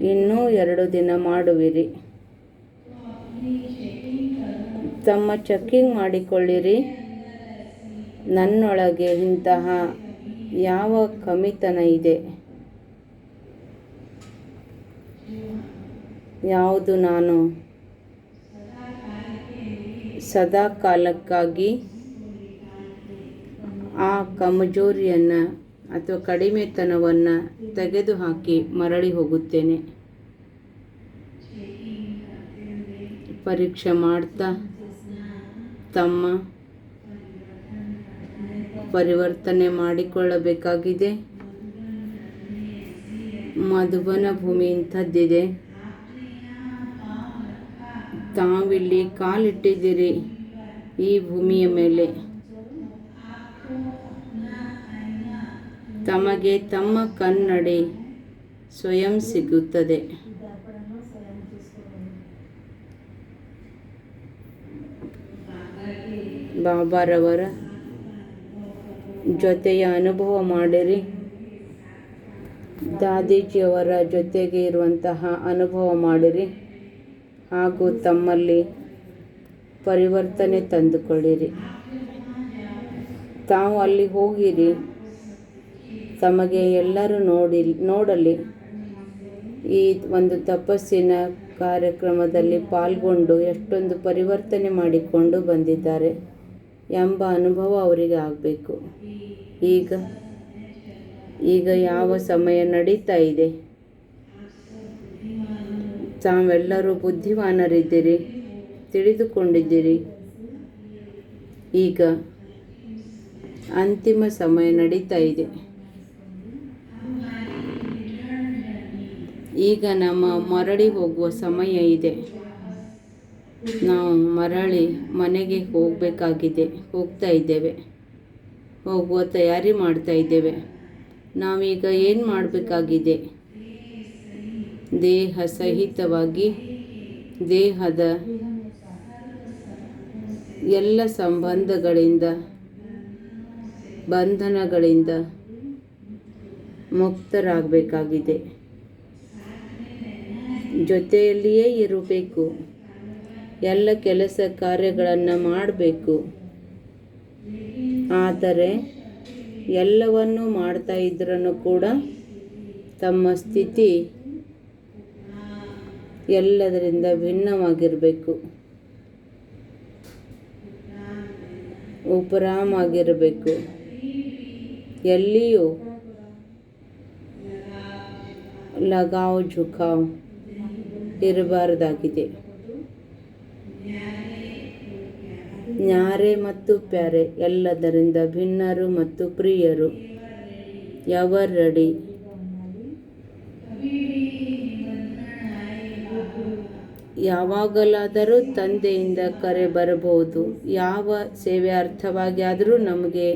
ಇನ್ನೂ ಎರಡು ದಿನ ಮಾಡುವಿರಿ. ತಮ್ಮ ಚೆಕ್ಕಿಂಗ್ ಮಾಡಿಕೊಳ್ಳಿರಿ. ನನ್ನೊಳಗೆ ಇಂತಹ ಯಾವ ಕಮಿತನ ಇದೆ? ಯಾವುದು ನಾನು? ಸದಾ ಕಾಲಕ್ಕಾಗಿ ಆ ಕಮಜೋರಿಯನ್ನು ಅಥವಾ ಕಡಿಮೆತನವನ್ನು ತೆಗೆದುಹಾಕಿ ಮರಳಿ ಹೋಗುತ್ತೇನೆ. ಪರೀಕ್ಷೆ ಮಾಡ್ತಾ ತಮ್ಮ ಪರಿವರ್ತನೆ ಮಾಡಿಕೊಳ್ಳಬೇಕಾಗಿದೆ. ಮಧುಬನ ಭೂಮಿ ಇಂಥದ್ದಿದೆ. ತಾವಿಲ್ಲಿ ಕಾಲಿಟ್ಟಿದ್ದೀರಿ ಈ ಭೂಮಿಯ ಮೇಲೆ. ತಮಗೆ ತಮ್ಮ ಕನ್ನಡಿ ಸ್ವಯಂ ಸಿಗುತ್ತದೆ. ಬಾಬಾರವರ ಜೊತೆಯ ಅನುಭವ ಮಾಡಿರಿ. ದಾದೀಜಿಯವರ ಜೊತೆಗೆ ಇರುವಂತಹ ಅನುಭವ ಮಾಡಿರಿ. ಹಾಗೂ ತಮ್ಮಲ್ಲಿ ಪರಿವರ್ತನೆ ತಂದುಕೊಳ್ಳಿರಿ ತಾವು ಅಲ್ಲಿ ಹೋಗಿರಿ. ತಮಗೆ ಎಲ್ಲರೂ ನೋಡಿ, ನೋಡಲಿ. ಈ ಒಂದು ತಪಸ್ಸಿನ ಕಾರ್ಯಕ್ರಮದಲ್ಲಿ ಪಾಲ್ಗೊಂಡು ಎಷ್ಟೊಂದು ಪರಿವರ್ತನೆ ಮಾಡಿಕೊಂಡು ಬಂದಿದ್ದಾರೆ ಎಂಬ ಅನುಭವ ಅವರಿಗೆ ಆಗಬೇಕು. ಈಗ ಈಗ ಯಾವ ಸಮಯ ನಡೀತಾ ಇದೆ? ತಾವೆಲ್ಲರೂ ಬುದ್ಧಿವಾನರಿದ್ದೀರಿ, ತಿಳಿದುಕೊಂಡಿದ್ದೀರಿ. ಈಗ ಅಂತಿಮ ಸಮಯ ನಡೀತಾ ಇದೆ. ಈಗ ನಮ್ಮ ಮರಳಿ ಹೋಗುವ ಸಮಯ ಇದೆ. ನಾವು ಮರಳಿ ಮನೆಗೆ ಹೋಗಬೇಕಾಗಿದೆ. ಹೋಗ್ತಾ ಇದ್ದೇವೆ. ಹೋಗುವ ತಯಾರಿ ಮಾಡ್ತಾ ಇದ್ದೇವೆ. ನಾವೀಗ ಏನು ಮಾಡಬೇಕಾಗಿದೆ? ದೇಹ ಸಹಿತವಾಗಿ ದೇಹದ ಎಲ್ಲ ಸಂಬಂಧಗಳಿಂದ, ಬಂಧನಗಳಿಂದ ಮುಕ್ತರಾಗಬೇಕಾಗಿದೆ. ಜೊತೆಯಲ್ಲಿಯೇ ಇರಬೇಕು. ಎಲ್ಲ ಕೆಲಸ ಕಾರ್ಯಗಳನ್ನು ಮಾಡಬೇಕು. ಆದರೆ ಎಲ್ಲವನ್ನು ಮಾಡ್ತಾ ಇದ್ರೂ ಕೂಡ ತಮ್ಮ ಸ್ಥಿತಿ ಎಲ್ಲದರಿಂದ ಭಿನ್ನವಾಗಿರಬೇಕು. ಉಪರಾಮಾಗಿರಬೇಕು. ಎಲ್ಲಿಯೂ ಲಗಾವ್ ಝುಕಾವ್ ಇರಬಾರ್ದಾಗಿದೆ. ನ್ಯಾರೆ ಮತ್ತು ಪ್ಯಾರೆ ಎಲ್ಲದರಿಂದ ಭಿನ್ನರು ಮತ್ತು ಪ್ರಿಯರು. ಯವರಡಿ? ಯಾವಾಗಲಾದರೂ ತಂದೆಯಿಂದ ಕರೆ ಬರಬಹುದು ಯಾವ ಸೇವೆ ಅರ್ಥವಾಗಿ ಆದರೂ ನಮಗೆ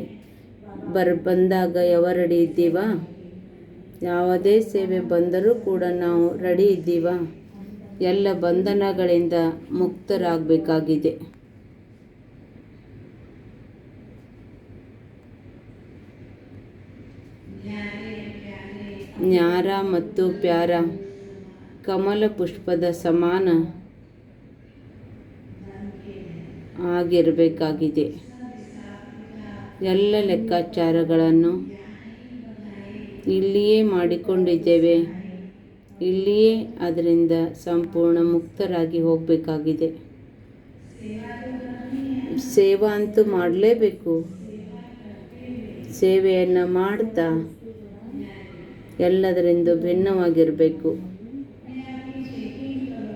ಬರ್, ಬಂದಾಗ ರೆಡಿ ಇದ್ದೀವಾ? ಯಾವುದೇ ಸೇವೆ ಬಂದರೂ ಕೂಡ ನಾವು ರೆಡಿ ಇದ್ದೀವಾ? ಎಲ್ಲ ಬಂಧನಗಳಿಂದ ಮುಕ್ತರಾಗಬೇಕಾಗಿದೆ. ನ್ಯಾರ ಮತ್ತು ಪ್ಯಾರ ಕಮಲ ಪುಷ್ಪದ ಸಮಾನ ಆಗಿರಬೇಕಾಗಿದೆ. ಎಲ್ಲ ಲೆಕ್ಕಾಚಾರಗಳನ್ನು ಇಲ್ಲಿಯೇ ಮಾಡಿಕೊಂಡಿದ್ದೇವೆ. ಇಲ್ಲಿಯೇ ಅದರಿಂದ ಸಂಪೂರ್ಣ ಮುಕ್ತರಾಗಿ ಹೋಗಬೇಕಾಗಿದೆ. ಸೇವಾ ಅಂತೂ ಮಾಡಲೇಬೇಕು. ಸೇವೆಯನ್ನು ಮಾಡ್ತಾ ಎಲ್ಲದರಿಂದ ಭಿನ್ನವಾಗಿರಬೇಕು.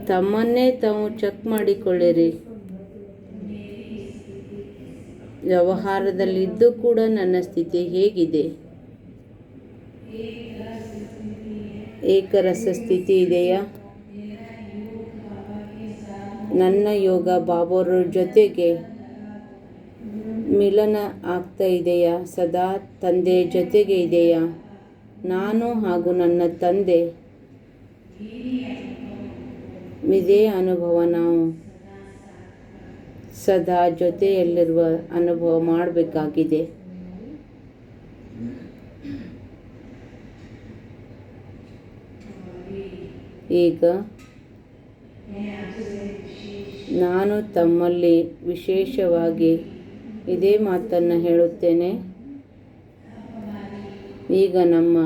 ತಮ್ಮನ್ನೇ ತಾವು ಚೆಕ್ ಮಾಡಿಕೊಳ್ಳಿರಿ. ವ್ಯವಹಾರದಲ್ಲಿದ್ದು ಕೂಡ ನನ್ನ ಸ್ಥಿತಿ ಹೇಗಿದೆ. ಏಕರಸ ಸ್ಥಿತಿ ಇದೆಯಾ? ನನ್ನ ಯೋಗ ಬಾಬೋರ ಜೊತೆಗೆ ಮಿಲನ ಆಗ್ತಾ ಇದೆಯಾ? ಸದಾ ತಂದೆ ಜೊತೆಗೆ ಇದೆಯಾ? ನಾನು ಹಾಗೂ ನನ್ನ ತಂದೆ ಇದೇ ಅನುಭವ ನಾವು ಸದಾ ಜೊತೆಯಲ್ಲಿರುವ ಅನುಭವ ಮಾಡಬೇಕಾಗಿದೆ. ಈಗ ನಾನು ತಮ್ಮಲ್ಲಿ ವಿಶೇಷವಾಗಿ ಇದೇ ಮಾತನ್ನು ಹೇಳುತ್ತೇನೆ. ಈಗ ನಮ್ಮ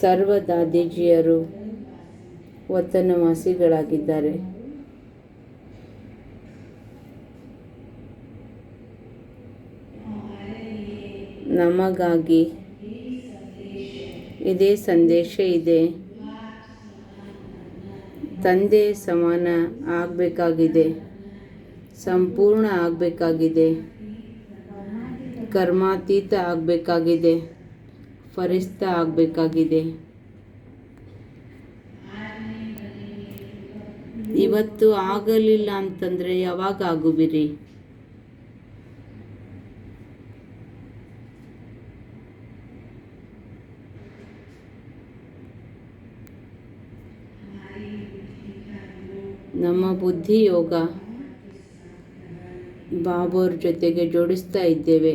ಸರ್ವ ದಾದೀಜಿಯರು ವತನವಾಸಿಗಳಾಗಿದ್ದಾರೆ ನಮಗಾಗಿ ಇದೇ ಸಂದೇಶ ಇದೆ. ತಂದೆ ಸಮಾನ ಆಗಬೇಕಾಗಿದೆ ಸಂಪೂರ್ಣ ಆಗಬೇಕಾಗಿದೆ ಕರ್ಮಾತೀತ ಆಗಬೇಕಾಗಿದೆ ಫರಿಸ್ತ ಆಗಬೇಕಾಗಿದೆ. ಇವತ್ತು ಆಗಲಿಲ್ಲ ಅಂತಂದರೆ ಯಾವಾಗ ಆಗುವಿರಿ? ನಮ್ಮ ಬುದ್ಧಿ ಯೋಗ ಬಾಬೋರ್ ಜೊತೆಗೆ ಜೋಡಿಸ್ತಾ ಇದ್ದೇವೆ.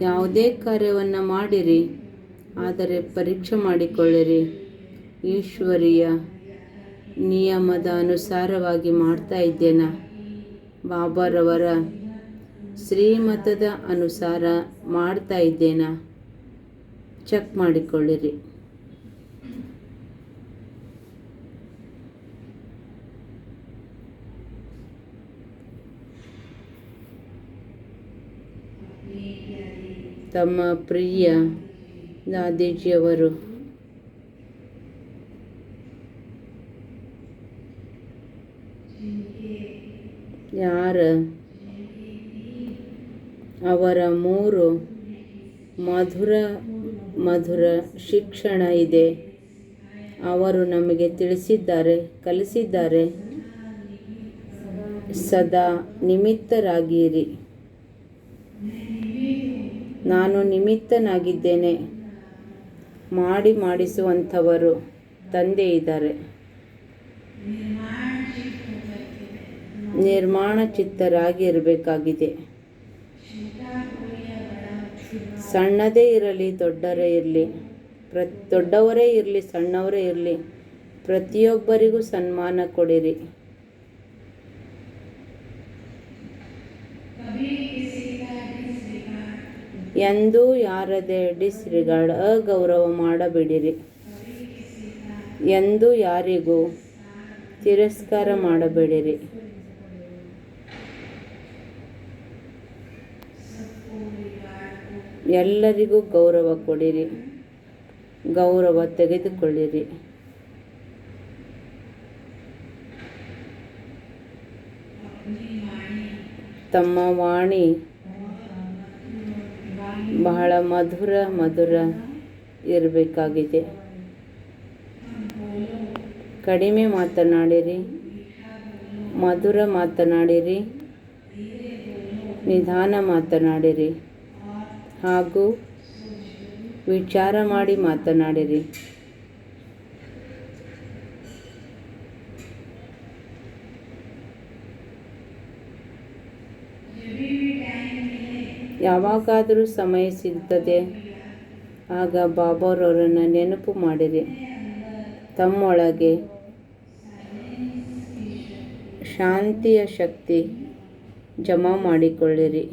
ಯಾವುದೇ ಕಾರ್ಯವನ್ನು ಮಾಡಿರಿ, ಆದರೆ ಪರೀಕ್ಷೆ ಮಾಡಿಕೊಳ್ಳಿರಿ. ಈಶ್ವರಿಯ ನಿಯಮದ ಅನುಸಾರವಾಗಿ ಮಾಡ್ತಾ ಇದ್ದೇನಾ? ಬಾಬಾರವರ ಶ್ರೀಮತದ ಅನುಸಾರ ಮಾಡ್ತಾ ಇದ್ದೇನಾ? ಚೆಕ್ ಮಾಡಿಕೊಳ್ಳಿರಿ. ತಮ್ಮ ಪ್ರಿಯ ದಾದೀಜಿಯವರು ಯಾರ? ಅವರ ಮೂರು ಮಧುರ ಮಧುರ ಶಿಕ್ಷಣ ಇದೆ. ಅವರು ನಮಗೆ ತಿಳಿಸಿದ್ದಾರೆ, ಕಲಿಸಿದ್ದಾರೆ. ಸದಾ ನಿಮಿತ್ತರಾಗಿರಿ. ನಾನು ನಿಮಿತ್ತನಾಗಿದ್ದೇನೆ. ಮಾಡಿ ಮಾಡಿಸುವಂಥವರು ತಂದೆ ಇದ್ದಾರೆ. ನಿರ್ಮಾಣ ಚಿತ್ತರಾಗಿ ಇರಬೇಕಾಗಿದೆ ಸಣ್ಣದೇ ಇರಲಿ, ದೊಡ್ಡರೇ ಇರಲಿ, ಪ್ರ, ದೊಡ್ಡವರೇ ಇರಲಿ, ಸಣ್ಣವರೇ ಇರಲಿ, ಪ್ರತಿಯೊಬ್ಬರಿಗೂ ಸನ್ಮಾನ ಕೊಡಿರಿ. ಎಂದೂ ಯಾರದೇ ಡಿಸ್ರಿಗಾರ್ಡ್ ಅಗೌರವ ಮಾಡಬೇಡಿರಿ. ಎಂದು ಯಾರಿಗೂ ತಿರಸ್ಕಾರ ಮಾಡಬೇಡಿರಿ. ಎಲ್ಲರಿಗೂ ಗೌರವ ಕೊಡಿರಿ. ಗೌರವ ತೆಗೆದುಕೊಳ್ಳಿರಿ. ತಮ್ಮ ವಾಣಿ ಬಹಳ ಮಧುರ ಮಧುರ ಇರಬೇಕಾಗಿದೆ. ಕಡಿಮೆ ಮಾತನಾಡಿರಿ ಮಧುರ ಮಾತನಾಡಿರಿ ನಿಧಾನ ಮಾತನಾಡಿರಿ ಹಾಗೂ ವಿಚಾರ ಮಾಡಿ ಮಾತನಾಡಿರಿ. ಯಾವಾಗಾದರೂ ಸಮಯ ಸಿಗ್ತದೆ, ಆಗ ಬಾಬಾರವರನ್ನು ನೆನಪು ಮಾಡಿರಿ. ತಮ್ಮೊಳಗೆ ಶಾಂತಿಯ ಶಕ್ತಿ ಜಮಾ ಮಾಡಿಕೊಳ್ಳಿರಿ.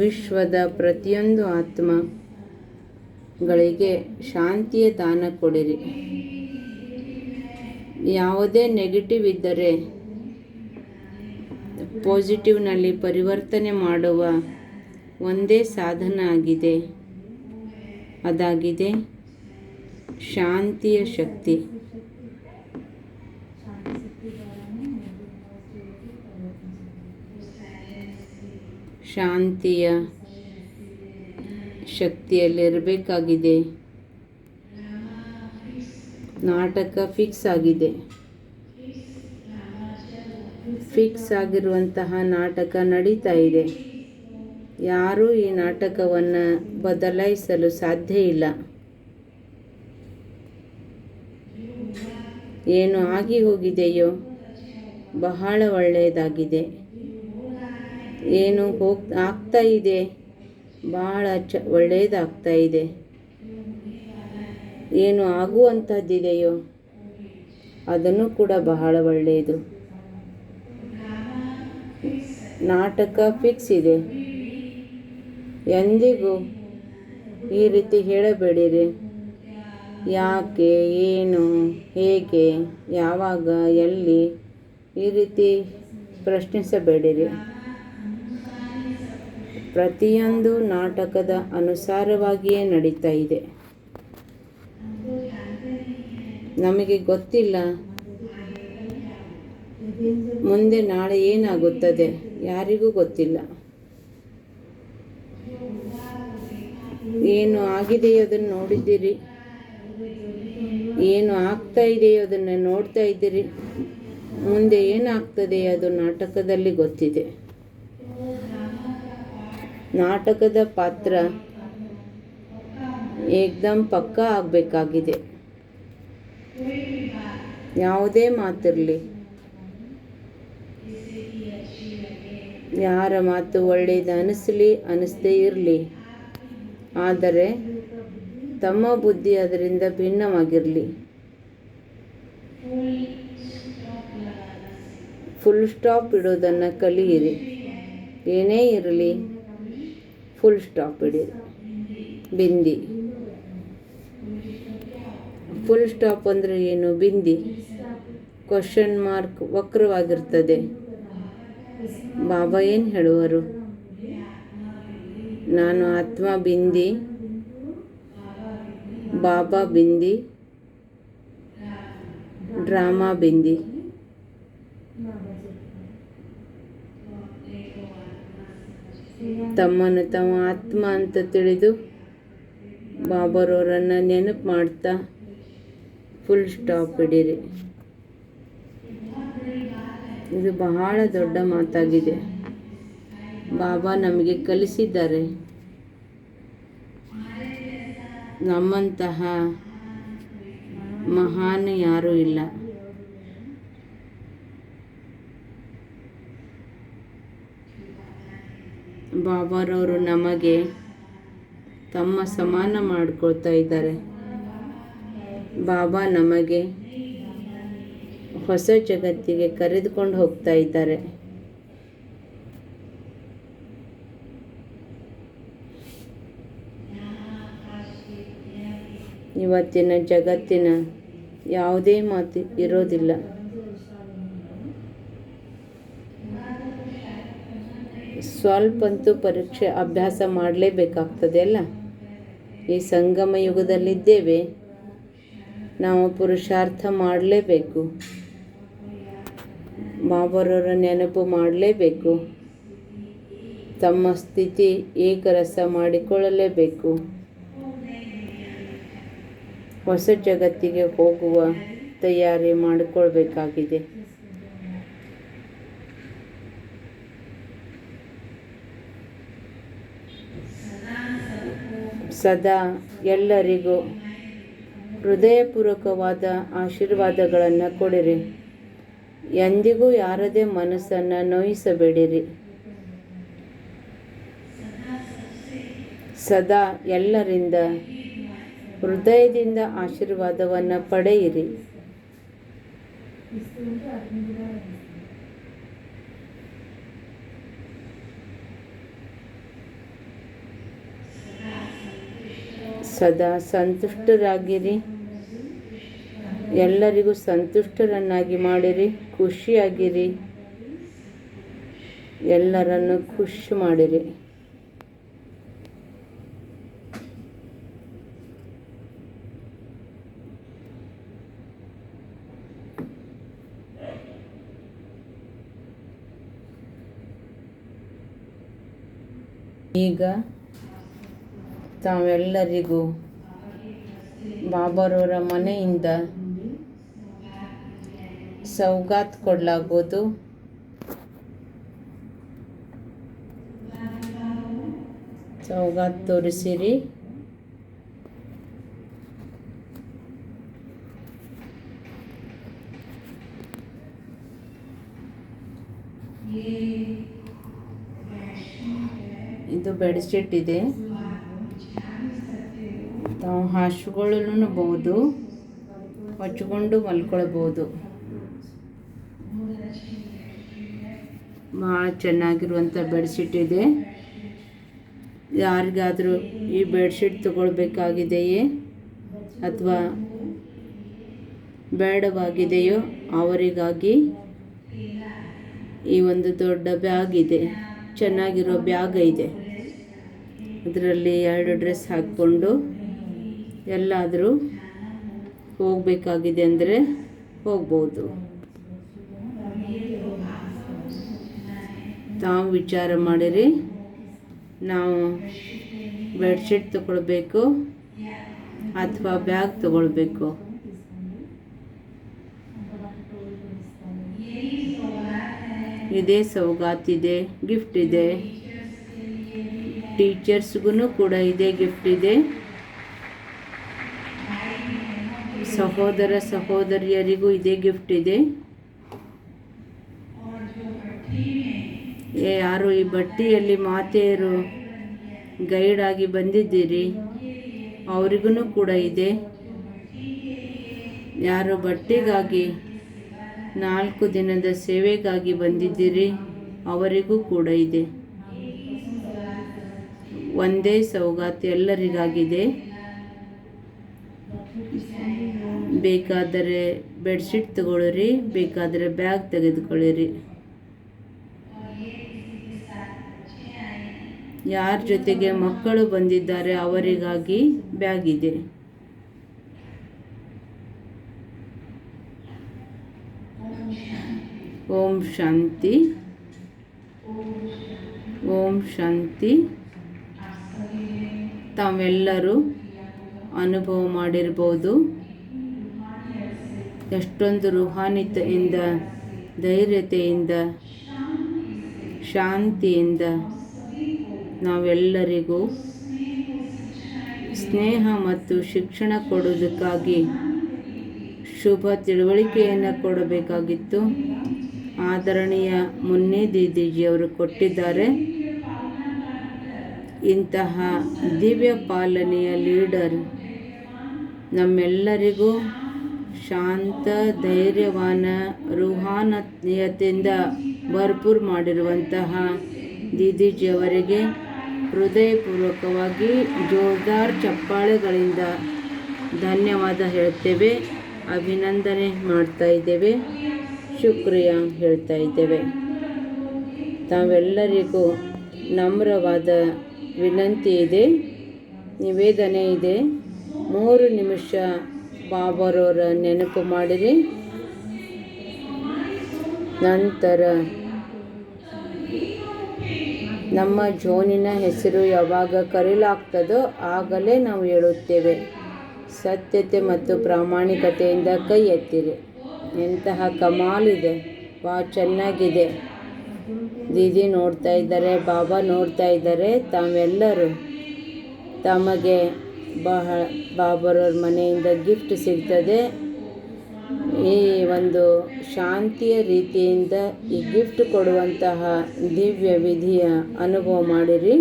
ವಿಶ್ವದ ಪ್ರತಿಯೊಂದು ಆತ್ಮಗಳಿಗೆ ಶಾಂತಿಯ ದಾನ ಕೊಡಿರಿ. ಯಾವುದೇ ನೆಗೆಟಿವ್ ಇದ್ದರೆ ಪಾಸಿಟಿವ್ನಲ್ಲಿ ಪರಿವರ್ತನೆ ಮಾಡುವ ಒಂದೇ ಸಾಧನ ಆಗಿದೆ ಅದಾಗಿದೆ ಶಾಂತಿಯ ಶಕ್ತಿ. ಶಾಂತಿಯ ಶಕ್ತಿಯಲ್ಲಿರಬೇಕಾಗಿದೆ. ನಾಟಕ ಫಿಕ್ಸ್ ಆಗಿದೆ. ಫಿಕ್ಸ್ ಆಗಿರುವಂತಹ ನಾಟಕ ನಡೀತಾ ಇದೆ. ಯಾರೂ ಈ ನಾಟಕವನ್ನು ಬದಲಾಯಿಸಲು ಸಾಧ್ಯ ಇಲ್ಲ. ಏನು ಆಗಿ ಹೋಗಿದೆಯೋ ಬಹಳ ಒಳ್ಳೆಯದಾಗಿದೆ. ಏನು ಹೋಗ್ ಆಗ್ತಾ ಇದೆ ಬಹಳ ಚ ಒಳ್ಳೆಯದಾಗ್ತಾ ಇದೆ. ಏನು ಆಗುವಂಥದ್ದಿದೆಯೋ ಅದನ್ನು ಕೂಡ ಬಹಳ ಒಳ್ಳೆಯದು. ನಾಟಕ ಫಿಕ್ಸ್ ಇದೆ. ಎಂದಿಗೂ ಈ ರೀತಿ ಹೇಳಬೇಡಿರಿ. ಯಾಕೆ, ಏನು, ಹೇಗೆ, ಯಾವಾಗ, ಎಲ್ಲಿ ಈ ರೀತಿ ಪ್ರಶ್ನಿಸಬೇಡಿರಿ. ಪ್ರತಿಯೊಂದು ನಾಟಕದ ಅನುಸಾರವಾಗಿಯೇ ನಡೀತಾ ಇದೆ. ನಮಗೆ ಗೊತ್ತಿಲ್ಲ ಮುಂದೆ ನಾಳೆ ಏನಾಗುತ್ತದೆ ಯಾರಿಗೂ ಗೊತ್ತಿಲ್ಲ. ಏನು ಆಗಿದೆಯೋ ಅದನ್ನು ನೋಡಿದ್ದೀರಿ. ಏನು ಆಗ್ತಾ ಇದೆಯೋ ಅದನ್ನು ನೋಡ್ತಾ ಇದ್ದೀರಿ. ಮುಂದೆ ಏನಾಗ್ತದೆ ಅದು ನಾಟಕದಲ್ಲಿ ಗೊತ್ತಿದೆ. ನಾಟಕದ ಪಾತ್ರ ಏಕ್ದಮ್ ಪಕ್ಕ ಆಗಬೇಕಾಗಿದೆ. ಯಾವುದೇ ಮಾತಿರಲಿ. ಯಾರ ಮಾತು ಒಳ್ಳೆಯದು ಅನಿಸ್ಲಿ, ಅನಿಸದೇ ಇರಲಿ. ಆದರೆ ತಮ್ಮ ಬುದ್ಧಿ ಅದರಿಂದ ಭಿನ್ನವಾಗಿರಲಿ. ಫುಲ್ ಸ್ಟಾಪ್ ಇಡೋದನ್ನು ಕಲಿಯಿರಿ. ಏನೇ ಇರಲಿ ಫುಲ್ ಸ್ಟಾಪ್ ಇಡಿರಿ ಬಿಂದಿ. ಫುಲ್ ಸ್ಟಾಪ್ ಅಂದರೆ ಏನು? ಬಿಂದಿ. ಕ್ವಶನ್ ಮಾರ್ಕ್ ವಕ್ರವಾಗಿರ್ತದೆ. ಬಾಬಾ ಏನು ಹೇಳುವರು? ನಾನು ಆತ್ಮ ಬಿಂದಿ, ಬಾಬಾ ಬಿಂದಿ, ಡ್ರಾಮಾ ಬಿಂದಿ. ತಮ್ಮನ್ನು ತಮ್ಮ ಆತ್ಮ ಅಂತ ತಿಳಿದು ಬಾಬರವರನ್ನು ನೆನಪು ಮಾಡ್ತಾ ಫುಲ್ ಸ್ಟಾಪ್ ಇಡಿರಿ ಇದು ಬಹಳ ದೊಡ್ಡ ಮಾತಾಗಿದೆ. ಬಾಬಾ ನಮಗೆ ಕಲಿಸಿದ್ದಾರೆ. ನಮ್ಮಂತಹ ಮಹಾನ್ ಯಾರೂ ಇಲ್ಲ. ಬಾಬಾರವರು ನಮಗೆ ತಮ್ಮ ಸಮಾನ ಮಾಡ್ಕೊಳ್ತಾ ಇದ್ದಾರೆ. ಬಾಬಾ ನಮಗೆ ಹೊಸ ಜಗತ್ತಿಗೆ ಕರೆದುಕೊಂಡು ಹೋಗ್ತಾ ಇದ್ದಾರೆ. ಇವತ್ತಿನ ಜಗತ್ತಿನ ಯಾವುದೇ ಮಾತು ಇರೋದಿಲ್ಲ. ಸ್ವಲ್ಪಂತೂ ಪರೀಕ್ಷೆ ಅಭ್ಯಾಸ ಮಾಡಲೇಬೇಕಾಗ್ತದೆ ಅಲ್ಲ? ಈ ಸಂಗಮ ಯುಗದಲ್ಲಿದ್ದೇವೆ. ನಾವು ಪುರುಷಾರ್ಥ ಮಾಡಲೇಬೇಕು. ಬಾಬರವರ ನೆನಪು ಮಾಡಲೇಬೇಕು. ತಮ್ಮ ಸ್ಥಿತಿ ಏಕರಸ ಮಾಡಿಕೊಳ್ಳಲೇಬೇಕು. ಹೊಸ ಜಗತ್ತಿಗೆ ಹೋಗುವ ತಯಾರಿ ಮಾಡಿಕೊಳ್ಬೇಕಾಗಿದೆ. ಸದಾ ಎಲ್ಲರಿಗೂ ಹೃದಯಪೂರ್ವಕವಾದ ಆಶೀರ್ವಾದಗಳನ್ನು ಕೊಡಿರಿ. ಎಂದಿಗೂ ಯಾರದೇ ಮನಸ್ಸನ್ನು ನೋಯಿಸಬೇಡಿರಿ. ಸದಾ ಎಲ್ಲರಿಂದ ಹೃದಯದಿಂದ ಆಶೀರ್ವಾದವನ್ನು ಪಡೆಯಿರಿ. ಸದಾ ಸಂತುಷ್ಟರಾಗಿರಿ. ಎಲ್ಲರಿಗೂ ಸಂತುಷ್ಟರನ್ನಾಗಿ ಮಾಡಿರಿ ಖುಷಿಯಾಗಿರಿ. ಎಲ್ಲರನ್ನು ಖುಷಿ ಮಾಡಿರಿ. ಈಗ ತಾವೆಲ್ಲರಿಗೂ ಬಾಬರವರ ಮನೆಯಿಂದ ಸೌಗಾತ್ ಕೊಡಲಾಗುವುದು ಸೌಗಾತ್ ತೋರಿಸಿರಿ. ಇದು ಬೆಡ್ಶೀಟ್ ಇದೆ. ತಾವು ಬಹುದು ಹೊಚ್ಕೊಂಡು ಮಲ್ಕೊಳ್ಬೋದು. ಭಾಳ ಚೆನ್ನಾಗಿರುವಂಥ ಬೆಡ್ಶೀಟ್ ಇದೆ. ಯಾರಿಗಾದರೂ ಈ ಬೆಡ್ಶೀಟ್ ತಗೊಳ್ಬೇಕಾಗಿದೆಯೇ ಅಥವಾ ಬೇಡವಾಗಿದೆಯೋ ಅವರಿಗಾಗಿ ಈ ಒಂದು ದೊಡ್ಡ ಬ್ಯಾಗ್ ಇದೆ. ಚೆನ್ನಾಗಿರೋ ಬ್ಯಾಗ್ ಇದೆ. ಅದರಲ್ಲಿ ಎರಡು ಡ್ರೆಸ್ ಹಾಕ್ಕೊಂಡು ಎಲ್ಲಾದರೂ ಹೋಗಬೇಕಾಗಿದೆ ಅಂದರೆ ಹೋಗ್ಬೋದು. ತಾವು ವಿಚಾರ ಮಾಡಿರಿ. ನಾವು ಬೆಡ್ಶೀಟ್ ತಗೊಳ್ಬೇಕು ಅಥವಾ ಬ್ಯಾಗ್ ತಗೊಳ್ಬೇಕು. ಇದೇ ಸೌಗಾತಿದೆ ಗಿಫ್ಟ್ ಇದೆ. ಟೀಚರ್ಸ್ಗೂ ಕೂಡ ಇದೆ ಗಿಫ್ಟ್ ಇದೆ. ಸಹೋದರ ಸಹೋದರಿಯರಿಗೂ ಇದೇ ಗಿಫ್ಟ್ ಇದೆ. ಯಾರು ಈ ಬಟ್ಟಿಯಲ್ಲಿ ಮಾತೆಯರು ಗೈಡ್ ಆಗಿ ಬಂದಿದ್ದೀರಿ? ಅವರಿಗೂ ಕೂಡ ಇದೆ. ಯಾರು ಬಟ್ಟೆಗಾಗಿ ನಾಲ್ಕು ದಿನದ ಸೇವೆಗಾಗಿ ಬಂದಿದ್ದೀರಿ, ಅವರಿಗೂ ಕೂಡ ಇದೆ. ಒಂದೇ ಸೌಗಾತಿ ಎಲ್ಲರಿಗಾಗಿದೆ. ಬೇಕಾದರೆ ಬೆಡ್ಶೀಟ್ ತಗೊಳ್ಳಿರಿ, ಬೇಕಾದರೆ ಬ್ಯಾಗ್ ತೆಗೆದುಕೊಳ್ಳಿರಿ. ಯಾರ ಜೊತೆಗೆ ಮಕ್ಕಳು ಬಂದಿದ್ದಾರೆ ಅವರಿಗಾಗಿ ಬ್ಯಾಗ್ ಇದೆ ಓಂ ಶಾಂತಿ. ಓಂ ಶಾಂತಿ. ತಾವೆಲ್ಲರೂ ಅನುಭವ ಮಾಡಿರ್ಬೋದು. ಎಷ್ಟೊಂದು ರುಹಾನಿತೆಯಿಂದ, ಧೈರ್ಯತೆಯಿಂದ, ಶಾಂತಿಯಿಂದ ನಾವೆಲ್ಲರಿಗೂ ಸ್ನೇಹ ಮತ್ತು ಶಿಕ್ಷಣ ಕೊಡೋದಕ್ಕಾಗಿ ಶುಭ ತಿಳುವಳಿಕೆಯನ್ನು ಕೊಡಬೇಕಾಗಿತ್ತು. ಆದರಣೀಯ ಮುನ್ನಿ ದೀದೀಜಿಯವರು ಕೊಟ್ಟಿದ್ದಾರೆ. ಇಂತಹ ದಿವ್ಯ ಪಾಲನೆಯ ಲೀಡರ್ ನಮ್ಮೆಲ್ಲರಿಗೂ ಶಾಂತ, ಧೈರ್ಯವಾನ, ರುಹಾನೀಯತೆಯಿಂದ ಭರ್ಪೂರ್ ಮಾಡಿರುವಂತಹ ದೀದೀಜಿಯವರಿಗೆ ಹೃದಯಪೂರ್ವಕವಾಗಿ ಜೋರ್ದಾರ್ ಚಪ್ಪಾಳೆಗಳಿಂದ ಧನ್ಯವಾದ ಹೇಳ್ತೇವೆ, ಅಭಿನಂದನೆ ಮಾಡ್ತಾ ಇದ್ದೇವೆ, ಶುಕ್ರಿಯ ಹೇಳ್ತಾ ಇದ್ದೇವೆ. ತಾವೆಲ್ಲರಿಗೂ ನಮ್ರವಾದ ವಿನಂತಿ ಇದೆ, ನಿವೇದನೆ ಇದೆ. ಮೂರು ನಿಮಿಷ ಬಾಬರವರ ನೆನಪು ಮಾಡಿರಿ. ನಂತರ ನಮ್ಮ ಜೋನಿನ ಹೆಸರು ಯಾವಾಗ ಕರೆಯಲಾಗ್ತದೋ ಆಗಲೇ ನಾವು ಹೇಳುತ್ತೇವೆ. ಸತ್ಯತೆ ಮತ್ತು ಪ್ರಾಮಾಣಿಕತೆಯಿಂದ ಕೈ ಎತ್ತಿರಿ. ಎಂತಹ ಕಮಾಲಿದೆ ಬಾ ಚೆನ್ನಾಗಿದೆ. ದೀದಿ ನೋಡ್ತಾ ಇದ್ದಾರೆ, ಬಾಬಾ ನೋಡ್ತಾ ಇದ್ದಾರೆ, ತಾವೆಲ್ಲರೂ ತಮಗೆ ಬಹಳ, ಬಾಬರವ್ರ ಮನೆಯಿಂದ ಗಿಫ್ಟ್ ಸಿಗ್ತದೆ. ಈ ಒಂದು ಶಾಂತಿಯ ರೀತಿಯಿಂದ ಈ ಗಿಫ್ಟ್ ಕೊಡುವಂತಹ ದಿವ್ಯ ವಿಧಿಯ ಅನುಭವ ಮಾಡಿರಿ.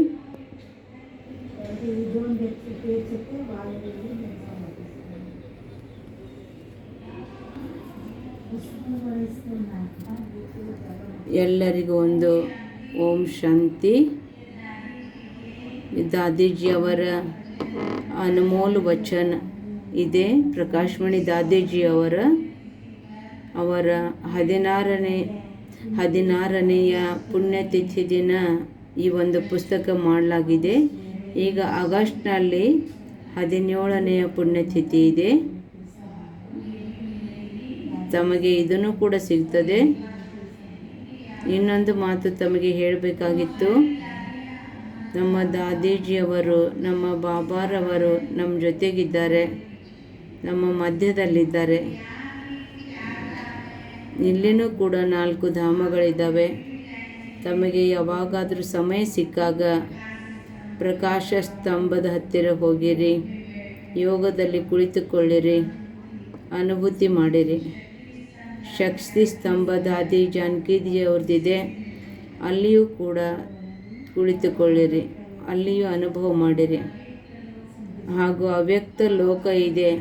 ಎಲ್ಲರಿಗೂ ಒಂದು ಓಂ ಶಾಂತಿ. ದಾದೀಜಿಯವರ ಅನಮೋಲ್ ವಚನ ಇದೆ, ಪ್ರಕಾಶ್ಮಣಿ ದಾದೀಜಿಯವರ ಅವರ ಹದಿನಾರನೇ, ಹದಿನಾರನೆಯ ಪುಣ್ಯತಿಥಿ ದಿನ ಈ ಒಂದು ಪುಸ್ತಕ ಮಾಡಲಾಗಿದೆ. ಈಗ ಆಗಸ್ಟ್ನಲ್ಲಿ ಹದಿನೇಳನೆಯ ಪುಣ್ಯತಿಥಿ ಇದೆ. ತಮಗೆ ಇದನ್ನು ಕೂಡ ಸಿಗ್ತದೆ. ಇನ್ನೊಂದು ಮಾತು ತಮಗೆ ಹೇಳಬೇಕಾಗಿತ್ತು. ನಮ್ಮ ದಾದೀಜಿಯವರು, ನಮ್ಮ ಬಾಬಾರವರು ನಮ್ಮ ಜೊತೆಗಿದ್ದಾರೆ. ನಮ್ಮ ಮಧ್ಯದಲ್ಲಿದ್ದಾರೆ. ಇಲ್ಲಿನೂ ಕೂಡ ನಾಲ್ಕು ಧಾಮಗಳಿದ್ದಾವೆ. ತಮಗೆ ಯಾವಾಗಾದರೂ ಸಮಯ ಸಿಕ್ಕಾಗ ಪ್ರಕಾಶ ಸ್ತಂಭದ ಹತ್ತಿರ ಹೋಗಿರಿ, ಯೋಗದಲ್ಲಿ ಕುಳಿತುಕೊಳ್ಳಿರಿ, ಅನುಭೂತಿ ಮಾಡಿರಿ. ಶಕ್ತಿ ಸ್ತಂಭ ದಾದಿ ಜಾನಕಿದಿಯವ್ರದ್ದಿದೆ ಅಲ್ಲಿಯೂ ಕೂಡ ಕುಳಿತುಕೊಳ್ಳಿರಿ, ಅಲ್ಲಿಯೂ ಅನುಭವ ಮಾಡಿರಿ. ಹಾಗೂ ಅವ್ಯಕ್ತ ಲೋಕ ಇದೆ,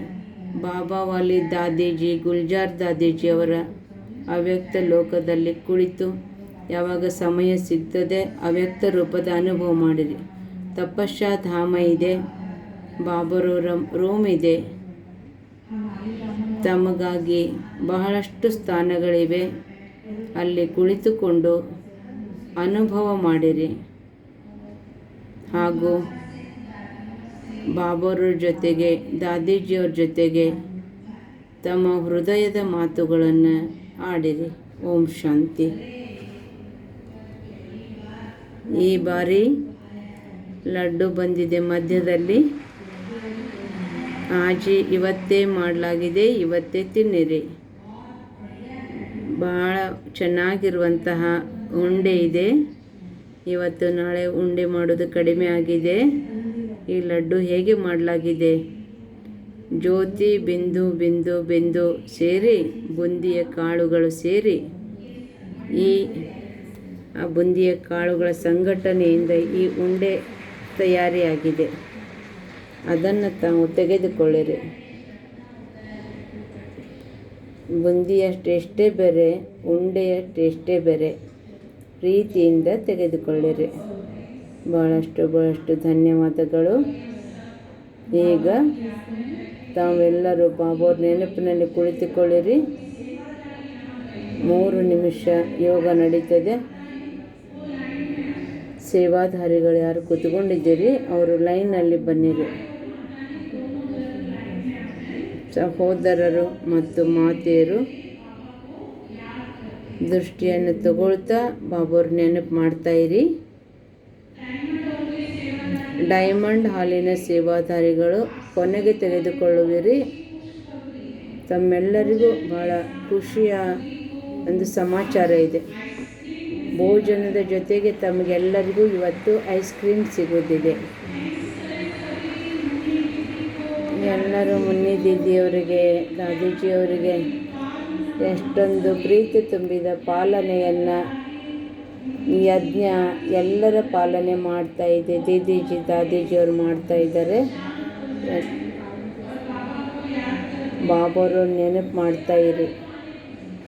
ಬಾಬಾ ವಾಲಿ ದಾದೀಜಿ, ಗುಲ್ಜಾರ್ ದಾದೀಜಿ ಅವರ ಅವ್ಯಕ್ತ ಲೋಕದಲ್ಲಿ ಕುಳಿತು ಯಾವಾಗ ಸಮಯ ಸಿಗ್ತದೆ ಅವ್ಯಕ್ತ ರೂಪದ ಅನುಭವ ಮಾಡಿರಿ. ತಪಶ್ಚಾ ಧಾಮ ಇದೆ ಬಾಬರು ರೂಮ್ ಇದೆ. ತಮಗಾಗಿ ಬಹಳಷ್ಟು ಸ್ಥಾನಗಳಿವೆ. ಅಲ್ಲಿ ಕುಳಿತುಕೊಂಡು ಅನುಭವ ಮಾಡಿರಿ. ಹಾಗೂ ಬಾಬರ ಜೊತೆಗೆ ದಾದೀಜಿಯವ್ರ ಜೊತೆಗೆ ತಮ್ಮ ಹೃದಯದ ಮಾತುಗಳನ್ನು ಆಡಿರಿ ಓಂ ಶಾಂತಿ. ಈ ಬಾರಿ ಲಡ್ಡು ಬಂದಿದೆ ಮಧ್ಯದಲ್ಲಿ. ಆಜಿ ಇವತ್ತೇ ಮಾಡಲಾಗಿದೆ, ಇವತ್ತೇ ತಿನ್ನಿರಿ. ಭಾಳ ಚೆನ್ನಾಗಿರುವಂತಹ ಉಂಡೆ ಇದೆ. ಇವತ್ತು ನಾಳೆ ಉಂಡೆ ಮಾಡೋದು ಕಡಿಮೆ ಆಗಿದೆ. ಈ ಲಡ್ಡು ಹೇಗೆ ಮಾಡಲಾಗಿದೆ? ಜ್ಯೋತಿ ಬಿಂದು ಬಿಂದು ಬಿಂದು ಸೇರಿ ಬುಂದಿಯ ಕಾಳುಗಳು ಸೇರಿ ಈ, ಆ ಬುಂದಿಯ ಕಾಳುಗಳ ಸಂಘಟನೆಯಿಂದ ಈ ಉಂಡೆ ತಯಾರಿಯಾಗಿದೆ. ಅದನ್ನು ತಾವು ತೆಗೆದುಕೊಳ್ಳಿರಿ. ಬುಂದಿಯ ಟೇಸ್ಟೇ ಬೇರೆ ಉಂಡೆಯ ಟೇಸ್ಟೇ ಬೇರೆ ಪ್ರೀತಿಯಿಂದ ತೆಗೆದುಕೊಳ್ಳಿರಿ. ಭಾಳಷ್ಟು ಭಾಳಷ್ಟು ಧನ್ಯವಾದಗಳು. ಈಗ ತಾವೆಲ್ಲರೂ ಬಾಬೋರ್ ನೆನಪಿನಲ್ಲಿ ಕುಳಿತುಕೊಳ್ಳಿರಿ. ಮೂರು ನಿಮಿಷ ಯೋಗ ನಡೀತದೆ. ಸೇವಾಧಾರಿಗಳು ಯಾರು ಕೂತ್ಕೊಂಡಿದ್ದೀರಿ? ಅವರು ಲೈನಲ್ಲಿ ಬನ್ನಿರಿ. ಸಹೋದರರು ಮತ್ತು ಮಾತೆಯರು, ದೃಷ್ಟಿಯನ್ನು ತಗೊಳ್ತಾ ಬಾಬೋರ್ ನೆನಪು ಮಾಡ್ತಾಯಿರಿ ಡೈಮಂಡ್ ಹಾಲಿನ ಸೇವಾಧಾರಿಗಳು ಕೊನೆಗೆ ತೆಗೆದುಕೊಳ್ಳುವಿರಿ. ತಮ್ಮೆಲ್ಲರಿಗೂ ಭಾಳ ಖುಷಿಯ ಒಂದು ಸಮಾಚಾರ ಇದೆ. ಭೋಜನದ ಜೊತೆಗೆ ತಮಗೆಲ್ಲರಿಗೂ ಇವತ್ತು ಐಸ್ ಕ್ರೀಮ್ ಸಿಗೋದಿದೆ ಎಲ್ಲರೂ ಮುನ್ನಿ ದೀದಿಯವರಿಗೆ, ದಾದೀಜಿಯವರಿಗೆ ಎಷ್ಟೊಂದು ಪ್ರೀತಿ ತುಂಬಿದ ಪಾಲನೆಯನ್ನು, ಯಜ್ಞ ಎಲ್ಲರ ಪಾಲನೆ ಮಾಡ್ತಾ ಇದೆ, ದೀದೀಜಿ, ದಾದೀಜಿಯವರು ಮಾಡ್ತಾ ಇದ್ದಾರೆ. ಬಾಬರು ನೆನಪು ಮಾಡ್ತಾ ಇರಿ.